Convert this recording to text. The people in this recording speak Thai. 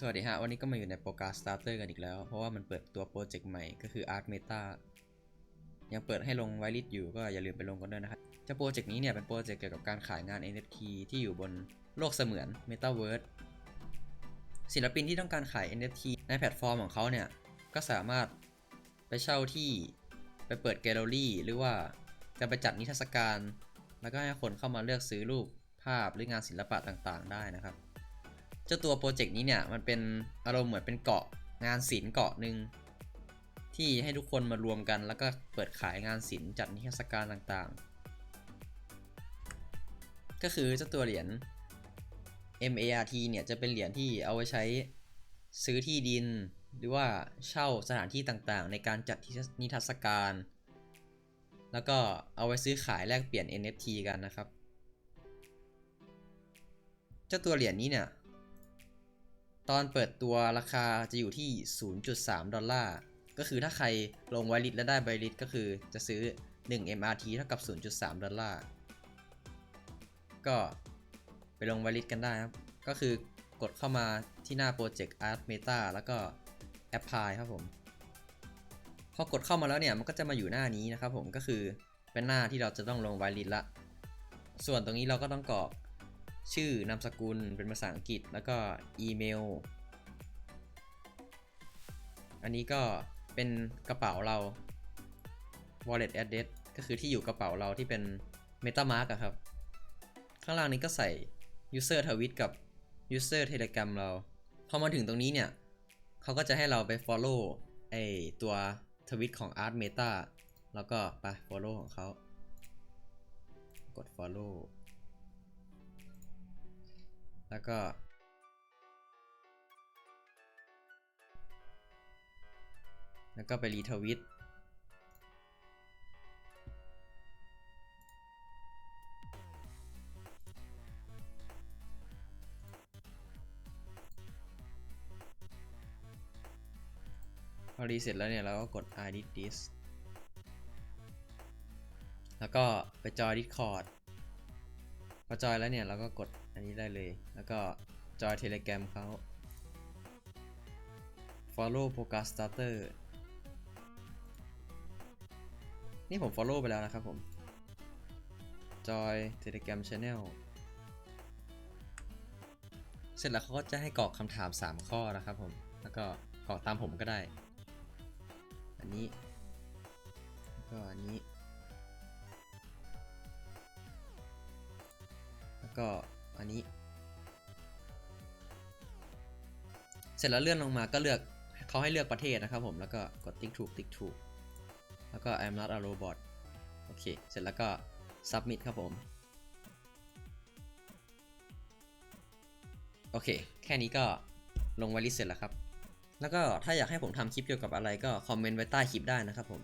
สวัสดีฮะ วันนี้ก็มาอยู่ในโปรการ Starter กันอีกแล้ว เพราะว่ามันเปิดตัวโปรเจกต์ใหม่ก็คือ Art Meta ยังเปิดให้ลงไวลิสอยู่ก็อย่าลืมไปลงกันด้วยนะครับจ้าโปรเจกต์นี้เนี่ยเป็นโปรเจกต์เกี่ยวกับการขายงาน NFT ที่อยู่บนโลกเสมือน Metaverse ศิลปินที่ต้องการขาย NFT ในแพลตฟอร์มของเขาเนี่ย ก็สามารถไปเช่าที่ไปเปิดแกลเลอรี่ หรือว่าจะไปจัดนิทรรศการ แล้วก็ให้คนเข้ามาเลือกซื้อรูปภาพหรืองานศิลปะต่างๆ ได้นะครับ เจ้าตัวโปรเจกต์นี้เนี่ยมันเป็นอารมณ์เหมือนเป็นเกาะงานศิลป์เกาะหนึ่งที่ให้ทุกคนมารวมกันแล้วก็เปิดขายงานศิลป์จัดนิทรรศการต่างๆ ก็คือเจ้าตัวเหรียญ MART เนี่ยจะเป็นเหรียญที่เอาไว้ใช้ซื้อที่ดิน หรือว่าเช่าสถานที่ต่างๆ ในการจัดนิทรรศการ แล้วก็เอาไว้ซื้อขายแลกเปลี่ยน NFT กันนะครับ เจ้าตัวเหรียญนี้เนี่ย ตอนเปิดตัวราคาจะอยู่ที่ 0.3 ดอลลาร์ ก็คือถ้าใครลงไวลิตและได้ใบลิตก็คือจะซื้อ 1 MRT เท่ากับ 0.3 ดอลลาร์ ก็ไปลงไวลิตกันได้ครับ ก็คือกดเข้ามาที่หน้าโปรเจกต์ Art Meta แล้วก็ Apply ครับผม พอกดเข้ามาแล้วเนี่ย มันก็จะมาอยู่หน้านี้นะครับผม ก็คือเป็นหน้าที่เราจะต้องลงไวลิตละ ส่วนตรงนี้เราก็ต้องกรอก ชื่อนามสกุลเป็นภาษาอังกฤษแล้วก็อีเมล อันนี้ก็เป็นกระเป๋าเรา wallet address ก็คือที่อยู่กระเป๋าเราที่เป็น metamask อะครับ ข้างล่างนี้ก็ใส่ user ทวิตกับ user telegram เรา พอมาถึงตรงนี้เนี่ย เขาก็จะให้เราไป follow ไอตัวทวิตของ art meta แล้วก็ไป follow ของเขา กด follow แล้วก็ แล้วก็ไปรีทวิตพอรีเสร็จแล้วเนี่ย เราก็กด I did this แล้วก็ไปจอย Discord พอจอยแล้วเนี่ย เราก็กด อันนี้ได้เลย แล้วก็จอย Telegram เขา follow program starter นี่ผม follow ไปแล้วนะครับผม จอย Telegram Channel เสร็จแล้วเขาก็จะให้กรอกคำถาม 3 ข้อนะครับผม แล้วก็กรอกตามผมก็ได้ อันนี้ แล้วก็อันนี้ แล้วก็ อันนี้ เสร็จแล้วเลื่อนลงมาก็เลือกเขาให้เลือกประเทศนะครับผมแล้วก็กดติ๊กถูกติ๊กถูกแล้วก็ I'm not a robot โอเค เสร็จแล้วก็ submit ครับผม โอเค แค่นี้ก็ลงไวลิสเสร็จแล้วครับ แล้วก็ถ้าอยากให้ผมทำคลิปเกี่ยวกับอะไรก็คอมเมนต์ไว้ใต้คลิปได้นะครับผม